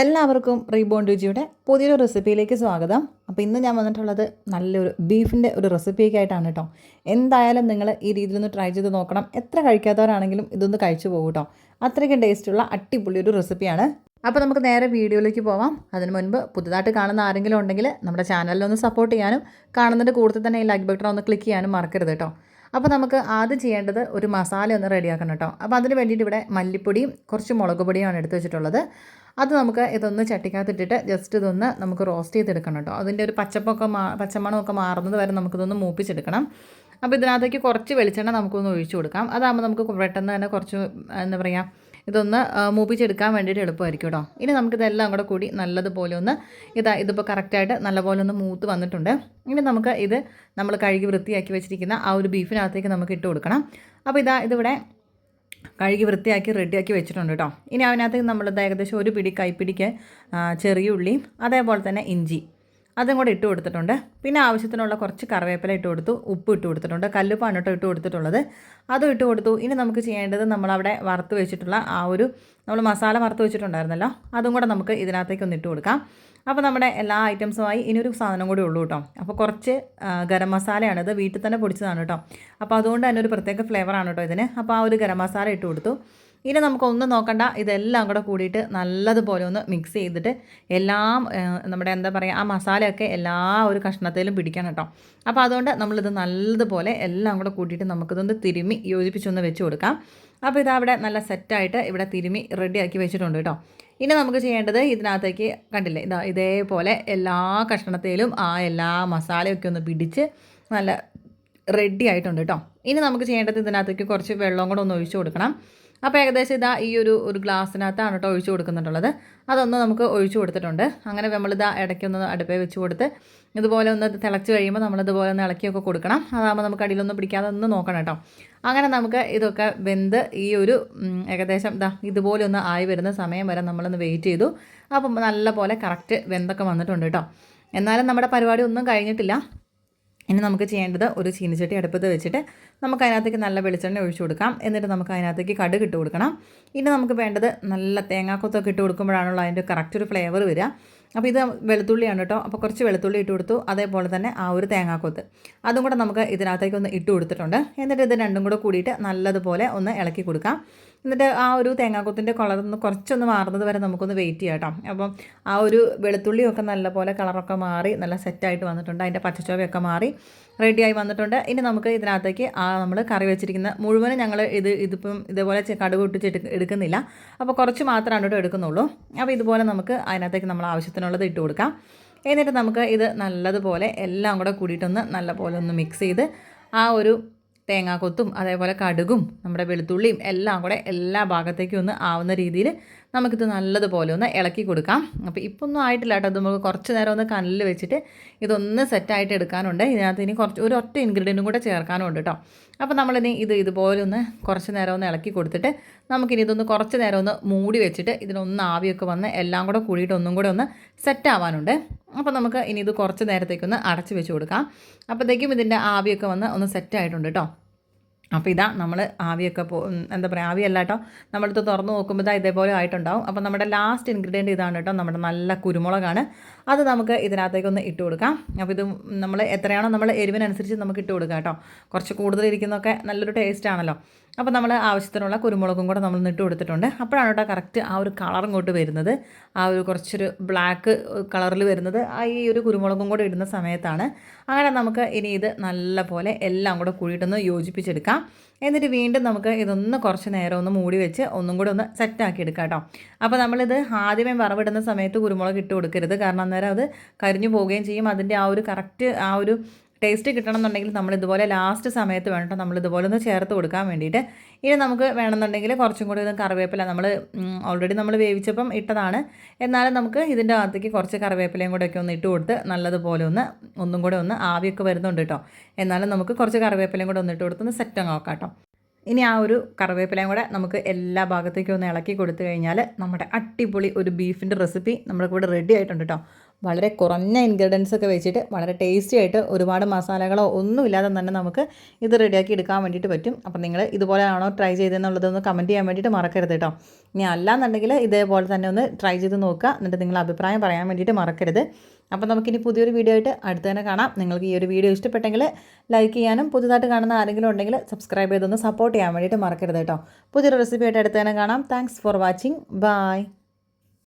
എല്ലാവർക്കും റീബോൺ രുചിയുടെ പുതിയൊരു റെസിപ്പിയിലേക്ക് സ്വാഗതം. അപ്പോൾ ഇന്ന് ഞാൻ വന്നിട്ടുള്ളത് നല്ലൊരു ബീഫിന്റെ ഒരു റെസിപ്പിയൊക്കെ ആയിട്ടാണ് കേട്ടോ എന്തായാലും നിങ്ങൾ ഈ രീതിയിലൊന്ന് ട്രൈ ചെയ്ത് നോക്കണം. എത്ര കഴിക്കാത്തവരാണെങ്കിലും ഇതൊന്ന് കഴിച്ചു പോകും കേട്ടോ അത്രയ്ക്കും ടേസ്റ്റുള്ള അടിപൊളി ഒരു റെസിപ്പിയാണ് അപ്പോൾ നമുക്ക് നേരെ വീഡിയോയിലേക്ക് പോവാം. അതിന് മുൻപ് പുതുതായിട്ട് കാണുന്ന ആരെങ്കിലും ഉണ്ടെങ്കിൽ നമ്മുടെ ചാനലിലൊന്ന് സപ്പോർട്ട് ചെയ്യാനും കാണുന്നതിന്റെ കൂടുതൽ തന്നെ ഈ ലൈക്ക് ബട്ടൺ ഒന്ന് ക്ലിക്ക് ചെയ്യാനും മറക്കരുത് കേട്ടോ അപ്പോൾ നമുക്ക് ആദ്യം ചെയ്യേണ്ടത് ഒരു മസാല ഒന്ന് റെഡിയാക്കണം കേട്ടോ. അപ്പോൾ അതിന് വേണ്ടിയിട്ട് ഇവിടെ മല്ലിപ്പൊടിയും കുറച്ച് മുളക് പൊടിയുമാണ് എടുത്ത് വെച്ചിട്ടുള്ളത്. അത് നമുക്ക് ഇതൊന്ന് ചട്ടിക്കകത്തിട്ടിട്ട് ജസ്റ്റ് ഇതൊന്ന് നമുക്ക് റോസ്റ്റ് ചെയ്തെടുക്കണം കേട്ടോ. അതിന്റെ ഒരു പച്ചപ്പൊക്കെ മാ പച്ചമണമൊക്കെ മാറുന്നത് വരെ നമുക്കിതൊന്ന് മൂപ്പിച്ചെടുക്കണം. അപ്പോൾ ഇതിനകത്തേക്ക് കുറച്ച് വെളിച്ചെണ്ണ നമുക്കൊന്ന് ഒഴിച്ചു കൊടുക്കാം. അതാകുമ്പോൾ നമുക്ക് പെട്ടെന്ന് തന്നെ കുറച്ച് എന്താ പറയുക ഇതൊന്ന് മൂപ്പിച്ചെടുക്കാൻ വേണ്ടിയിട്ട് എളുപ്പമായിരിക്കും കേട്ടോ. ഇനി നമുക്കിതെല്ലാം കൂടെ കൂടി നല്ലതുപോലെ ഒന്ന് ഇതാ ഇതിപ്പോൾ കറക്റ്റായിട്ട് നല്ലപോലെ ഒന്ന് മൂത്ത് വന്നിട്ടുണ്ട്. ഇനി നമുക്ക് ഇത് നമ്മൾ കഴുകി വൃത്തിയാക്കി വെച്ചിരിക്കുന്ന ആ ഒരു ബീഫിനകത്തേക്ക് നമുക്ക് ഇട്ട് കൊടുക്കണം. അപ്പോൾ ഇതാ ഇതിവിടെ കഴുകി വൃത്തിയാക്കി റെഡിയാക്കി വെച്ചിട്ടുണ്ട് കേട്ടോ. ഇനി അതിനകത്ത് നമ്മളിത് ഏകദേശം ഒരു പിടി കൈപ്പിടിക്ക് ചെറിയ ഉള്ളിയും അതേപോലെ തന്നെ ഇഞ്ചി. അതും കൂടെ ഇട്ട് കൊടുത്തിട്ടുണ്ട്. പിന്നെ ആവശ്യത്തിനുള്ള കുറച്ച് കറിവേപ്പില ഇട്ട് കൊടുത്തു. ഉപ്പ് ഇട്ട് കൊടുത്തിട്ടുണ്ട്. കല്ലുപ്പാണ് ഇട്ട് കൊടുത്തിട്ടുള്ളത്. അതും ഇട്ട് കൊടുത്തു. ഇനി നമുക്ക് ചെയ്യേണ്ടത് നമ്മളവിടെ വറുത്ത് വെച്ചിട്ടുള്ള ആ ഒരു നമ്മൾ മസാല വറുത്ത് വെച്ചിട്ടുണ്ടായിരുന്നല്ലോ. അതും കൂടെ നമുക്ക് ഇതിനകത്തേക്ക് ഒന്ന് ഇട്ട് കൊടുക്കാം. അപ്പോൾ നമ്മുടെ എല്ലാ ഐറ്റംസുമായി ഒരു സാധനം കൂടി ഉള്ളൂ കേട്ടോ. അപ്പോൾ കുറച്ച് ഗരം മസാലയാണ് ഇത് വീട്ടിൽ തന്നെ പൊടിച്ചതാണ് കേട്ടോ. അപ്പോൾ അതുകൊണ്ട് തന്നെ ഒരു പ്രത്യേക ഫ്ലേവറാണ് കേട്ടോ ഇതിന്. അപ്പോൾ ആ ഒരു ഗരം മസാല ഇട്ട് കൊടുത്തു. ഇനി നമുക്കൊന്നും നോക്കണ്ട. ഇതെല്ലാം കൂടെ കൂടിയിട്ട് നല്ലതുപോലെ ഒന്ന് മിക്സ് ചെയ്തിട്ട് എല്ലാം നമ്മുടെ എന്താ പറയുക ആ മസാലയൊക്കെ എല്ലാ ഒരു കഷ്ണത്തിലും പിടിക്കണം കേട്ടോ. അപ്പോൾ അതുകൊണ്ട് നമ്മളിത് നല്ലതുപോലെ എല്ലാം കൂടെ കൂട്ടിയിട്ട് നമുക്കിതൊന്ന് തിരുമി യോജിപ്പിച്ചൊന്ന് വെച്ച് കൊടുക്കാം. അപ്പോൾ ഇതവിടെ നല്ല സെറ്റായിട്ട് ഇവിടെ തിരുമി റെഡിയാക്കി വെച്ചിട്ടുണ്ട് കേട്ടോ. ഇനി നമുക്ക് ചെയ്യേണ്ടത് ഇതിനകത്തേക്ക് കണ്ടില്ലേ ഇതാ ഇതേപോലെ എല്ലാ കഷ്ണത്തിലും ആ എല്ലാ മസാലയൊക്കെ ഒന്ന് പിടിച്ച് നല്ല റെഡി ആയിട്ടുണ്ട് കേട്ടോ. ഇനി നമുക്ക് ചെയ്യേണ്ടത് ഇതിനകത്തേക്ക് കുറച്ച് വെള്ളം കൂടെ ഒന്ന് ഒഴിച്ചു കൊടുക്കണം. അപ്പോൾ ഏകദേശം ഇതാ ഈ ഒരു ഒരു ഗ്ലാസ്സിനകത്താണ് കേട്ടോ ഒഴിച്ചു കൊടുക്കുന്നുണ്ടുള്ളത് അതൊന്ന് നമുക്ക് ഒഴിച്ചു കൊടുത്തിട്ടുണ്ട്. അങ്ങനെ നമ്മളിതാ ഇടയ്ക്കൊന്ന് അടുപ്പേ വെച്ച് കൊടുത്ത് ഇതുപോലെ ഒന്ന് തിളച്ച് കഴിയുമ്പോൾ നമ്മളിതുപോലെ ഒന്ന് ഇളക്കിയൊക്കെ കൊടുക്കണം. അതാകുമ്പോൾ നമുക്ക് അടിയിലൊന്നും പിടിക്കാതെ ഒന്ന് നോക്കണം കേട്ടോ. അങ്ങനെ നമുക്ക് ഇതൊക്കെ വെന്ത് ഈ ഒരു ഏകദേശം ഇതാ ഇതുപോലെ ഒന്ന് ആയി വരുന്ന സമയം വരെ നമ്മളൊന്ന് വെയിറ്റ് ചെയ്തു. അപ്പം നല്ല പോലെ കറക്റ്റ് വെന്തൊക്കെ വന്നിട്ടുണ്ട് കേട്ടോ. എന്നാലും നമ്മുടെ പരിപാടി ഒന്നും കഴിഞ്ഞിട്ടില്ല. ഇനി നമുക്ക് ചെയ്യേണ്ടത് ഒരു ചീനിച്ചട്ടി അടുപ്പത്ത് വെച്ചിട്ട് നമുക്ക് അതിനകത്തേക്ക് നല്ല വെളിച്ചെണ്ണ ഒഴിച്ചു കൊടുക്കാം. എന്നിട്ട് നമുക്ക് അതിനകത്തേക്ക് കടുക് ഇട്ട് കൊടുക്കണം. ഇനി നമുക്ക് വേണ്ടത് നല്ല തേങ്ങാക്കൊത്തൊക്കെ ഇട്ട് കൊടുക്കുമ്പോഴാണല്ലോ അതിന്റെ കറക്റ്റ് ഒരു ഫ്ലേവർ വരിക. അപ്പോൾ ഇത് വെളുത്തുള്ളിയാണ് കേട്ടോ. അപ്പോൾ കുറച്ച് വെളുത്തുള്ളി ഇട്ട് കൊടുത്തു. അതേപോലെ തന്നെ ആ ഒരു തേങ്ങാക്കൊത്ത്. അതും കൂടെ നമുക്ക് ഇതിനകത്തേക്ക് ഒന്ന് ഇട്ട് കൊടുത്തിട്ടുണ്ട്. എന്നിട്ട് ഇത് രണ്ടും കൂടെ കൂടിയിട്ട് നല്ലതുപോലെ ഒന്ന് ഇളക്കി കൊടുക്കാം. എന്നിട്ട് ആ ഒരു തേങ്ങാക്കൊത്തിന്റെ കളറൊന്ന് കുറച്ചൊന്ന് മാറുന്നത് വരെ നമുക്കൊന്ന് വെയിറ്റ് ചെയ്യാം കേട്ടോ. അപ്പം ആ ഒരു വെളുത്തുള്ളിയൊക്കെ നല്ലപോലെ കളറൊക്കെ മാറി നല്ല സെറ്റായിട്ട് വന്നിട്ടുണ്ട്. അതിന്റെ പച്ചച്ചോവയൊക്കെ മാറി റെഡിയായി വന്നിട്ടുണ്ട്. ഇനി നമുക്ക് ഇതിനകത്തേക്ക് ആ നമ്മൾ കറി വെച്ചിരിക്കുന്ന മുഴുവനും ഞങ്ങൾ ഇത് ഇതിപ്പം ഇതേപോലെ കടുക് ഇട്ടിച്ച് എടുക്കുന്നില്ല. അപ്പോൾ കുറച്ച് മാത്രമാണ് കേട്ടോ എടുക്കുന്നുള്ളൂ. അപ്പോൾ ഇതുപോലെ നമുക്ക് അതിനകത്തേക്ക് നമ്മൾ ആവശ്യത്തിനുള്ളത് ഇട്ട് കൊടുക്കാം. എന്നിട്ട് നമുക്ക് ഇത് നല്ലതുപോലെ എല്ലാം കൂടെ കൂടിയിട്ടൊന്ന് നല്ലപോലെ ഒന്ന് മിക്സ് ചെയ്ത് ആ ഒരു തേങ്ങാക്കൊത്തും അതേപോലെ കടുകും നമ്മുടെ വെളുത്തുള്ളിയും എല്ലാം കൂടെ എല്ലാ ഭാഗത്തേക്കും ഒന്ന് ആവുന്ന രീതിയിൽ നമുക്കിത് നല്ലതുപോലെ ഒന്ന് ഇളക്കി കൊടുക്കാം. അപ്പോൾ ഇപ്പോൾ ഒന്നും ആയിട്ടില്ല കേട്ടോ. നമുക്ക് കുറച്ച് നേരം ഒന്ന് കല്ലിൽ വെച്ചിട്ട് ഇതൊന്ന് സെറ്റായിട്ട് എടുക്കാനുണ്ട്. ഇതിനകത്ത് ഇനി കുറച്ച് ഒരു ഒറ്റ ഇൻഗ്രീഡിയന്റും കൂടെ ചേർക്കാനുണ്ട് കേട്ടോ. അപ്പോൾ നമ്മളിനി ഇത് ഇതുപോലെ ഒന്ന് കുറച്ച് നേരം ഒന്ന് ഇളക്കി കൊടുത്തിട്ട് നമുക്കിനി ഇതൊന്ന് കുറച്ച് നേരം ഒന്ന് മൂടി വെച്ചിട്ട് ഇതിനൊന്ന് ആവിയൊക്കെ വന്ന് എല്ലാം കൂടെ കൂടിയിട്ട് ഒന്നും കൂടെ ഒന്ന് സെറ്റ് ആവാനുണ്ട് അപ്പോൾ നമുക്ക് ഇനി ഇത് കുറച്ച് നേരത്തേക്കൊന്ന് അടച്ച് വെച്ച് കൊടുക്കാം. അപ്പോഴത്തേക്കും ഇതിന്റെ ആവിയൊക്കെ വന്ന് ഒന്ന് സെറ്റ് ആയിട്ടുണ്ട് കേട്ടോ. അപ്പോൾ ഇതാ നമ്മൾ ആവിയൊക്കെ പോ എന്താ പറയുക ആവിയല്ല കേട്ടോ നമ്മളിത് തുറന്ന് നോക്കുമ്പോൾ ഇതാ ഇതേപോലെ ആയിട്ടുണ്ടാവും. അപ്പോൾ നമ്മുടെ ലാസ്റ്റ് ഇൻഗ്രീഡിയന്റ് ഇതാണ് കേട്ടോ നമ്മുടെ നല്ല കുരുമുളകാണ്. അത് നമുക്ക് ഇതിനകത്തേക്കൊന്ന് ഇട്ട് കൊടുക്കാം. അപ്പോൾ ഇത് നമ്മൾ എത്രയാണോ നമ്മൾ എരിവിനനുസരിച്ച് നമുക്ക് ഇട്ട് കൊടുക്കാം കേട്ടോ. കുറച്ച് കൂടുതൽ ഇരിക്കുന്നതൊക്കെ നല്ലൊരു ടേസ്റ്റ് ആണല്ലോ. അപ്പോൾ നമ്മൾ ആവശ്യത്തിനുള്ള കുരുമുളകും കൂടെ നമ്മൾ ഇട്ട് കൊടുത്തിട്ടുണ്ട്. അപ്പോഴാണ് കേട്ടോ കറക്റ്റ് ആ ഒരു കളർ ഇങ്ങോട്ട് വരുന്നത്. ആ ഒരു കുറച്ചൊരു ബ്ലാക്ക് കളറിൽ വരുന്നത്. ആ ഈ ഒരു കുരുമുളകും കൂടെ ഇടുന്ന സമയത്താണ്. അങ്ങനെ നമുക്ക് ഇനി ഇത് നല്ല പോലെ എല്ലാം കൂടെ കൂടിയിട്ടൊന്ന് യോജിപ്പിച്ചെടുക്കാം. എന്നിട്ട് വീണ്ടും നമുക്ക് ഇതൊന്ന് കുറച്ച് നേരം ഒന്ന് മൂടി വെച്ച് ഒന്നും കൂടെ ഒന്ന് സെറ്റാക്കി എടുക്കാം കേട്ടോ. അപ്പോൾ നമ്മളിത് ആദ്യമേ വറവിടുന്ന സമയത്ത് കുരുമുളക് ഇട്ട് കൊടുക്കരുത്. കാരണം അന്നേരം അത് കരിഞ്ഞു പോവുകയും ചെയ്യും. അതിന്റെ ആ ഒരു കറക്റ്റ് ആ ഒരു ടേസ്റ്റ് കിട്ടണം എന്നുണ്ടെങ്കിൽ നമ്മൾ ഇതുപോലെ ലാസ്റ്റ് സമയത്ത് വേണം നമ്മൾ ഇതുപോലെ ഒന്ന് ചേർത്ത് കൊടുക്കാൻ വേണ്ടിയിട്ട്. ഇനി നമുക്ക് വേണമെന്നുണ്ടെങ്കിൽ കുറച്ചും കൂടി ഒന്ന് കറിവേപ്പില നമ്മൾ ഓൾറെഡി നമ്മൾ വേവിച്ചപ്പം ഇട്ടതാണ്. എന്നാലും നമുക്ക് ഇതിന്റെ അകത്തേക്ക് കുറച്ച് കറിവേപ്പിലയും കൂടെ ഒക്കെ ഒന്ന് ഇട്ട് കൊടുത്ത് നല്ലതുപോലെ ഒന്ന് ഒന്നും കൂടെ ഒന്ന് ആവിയൊക്കെ വരുന്നുണ്ട് കേട്ടോ എന്നാലും നമുക്ക് കുറച്ച് കറിവേപ്പിലയും കൂടെ ഒന്ന് ഇട്ട് കൊടുത്ത് ഒന്ന് സെറ്റ് നോക്കാം കേട്ടോ ഇനി ആ ഒരു കറിവേപ്പിലയും കൂടെ നമുക്ക് എല്ലാ ഭാഗത്തേക്കും ഒന്ന് ഇളക്കി കൊടുത്തു കഴിഞ്ഞാൽ നമ്മുടെ അടിപൊളി ഒരു ബീഫിന്റെ റെസിപ്പി നമ്മുടെ കൂടെ റെഡി ആയിട്ടുണ്ട് കേട്ടോ വളരെ കുറഞ്ഞ ഇൻഗ്രീഡിയൻസ് ഒക്കെ വെച്ചിട്ട് വളരെ ടേസ്റ്റി ആയിട്ട് ഒരുപാട് മസാലകളോ ഒന്നും ഇല്ലാതെ തന്നെ നമുക്ക് ഇത് റെഡിയാക്കി എടുക്കാൻ വേണ്ടിയിട്ട് പറ്റും. അപ്പം നിങ്ങൾ ഇതുപോലെയാണോ ട്രൈ ചെയ്തതെന്നുള്ളതൊന്ന് കമന്റ് ചെയ്യാൻ വേണ്ടിയിട്ട് മറക്കരുത് കേട്ടോ ഇനി അല്ലാന്നുണ്ടെങ്കിൽ ഇതേപോലെ തന്നെ ഒന്ന് ട്രൈ ചെയ്ത് നോക്കുക. എന്നിട്ട് നിങ്ങൾ അഭിപ്രായം പറയാൻ വേണ്ടിയിട്ട് മറക്കരുത്. അപ്പം നമുക്കിനി പുതിയൊരു വീഡിയോ ആയിട്ട് അടുത്ത് തന്നെ കാണാം. നിങ്ങൾക്ക് ഈ ഒരു വീഡിയോ ഇഷ്ടപ്പെട്ടെങ്കിൽ ലൈക്ക് ചെയ്യാനും പുതുതായിട്ട് കാണുന്ന ആരെങ്കിലും ഉണ്ടെങ്കിൽ സബ്സ്ക്രൈബ് ചെയ്തൊന്ന് സപ്പോർട്ട് ചെയ്യാൻ വേണ്ടിയിട്ട് മറക്കരുത് കേട്ടോ പുതിയൊരു റെസിപ്പി ആയിട്ട് അടുത്ത് തന്നെ കാണാം. Thanks for watching bye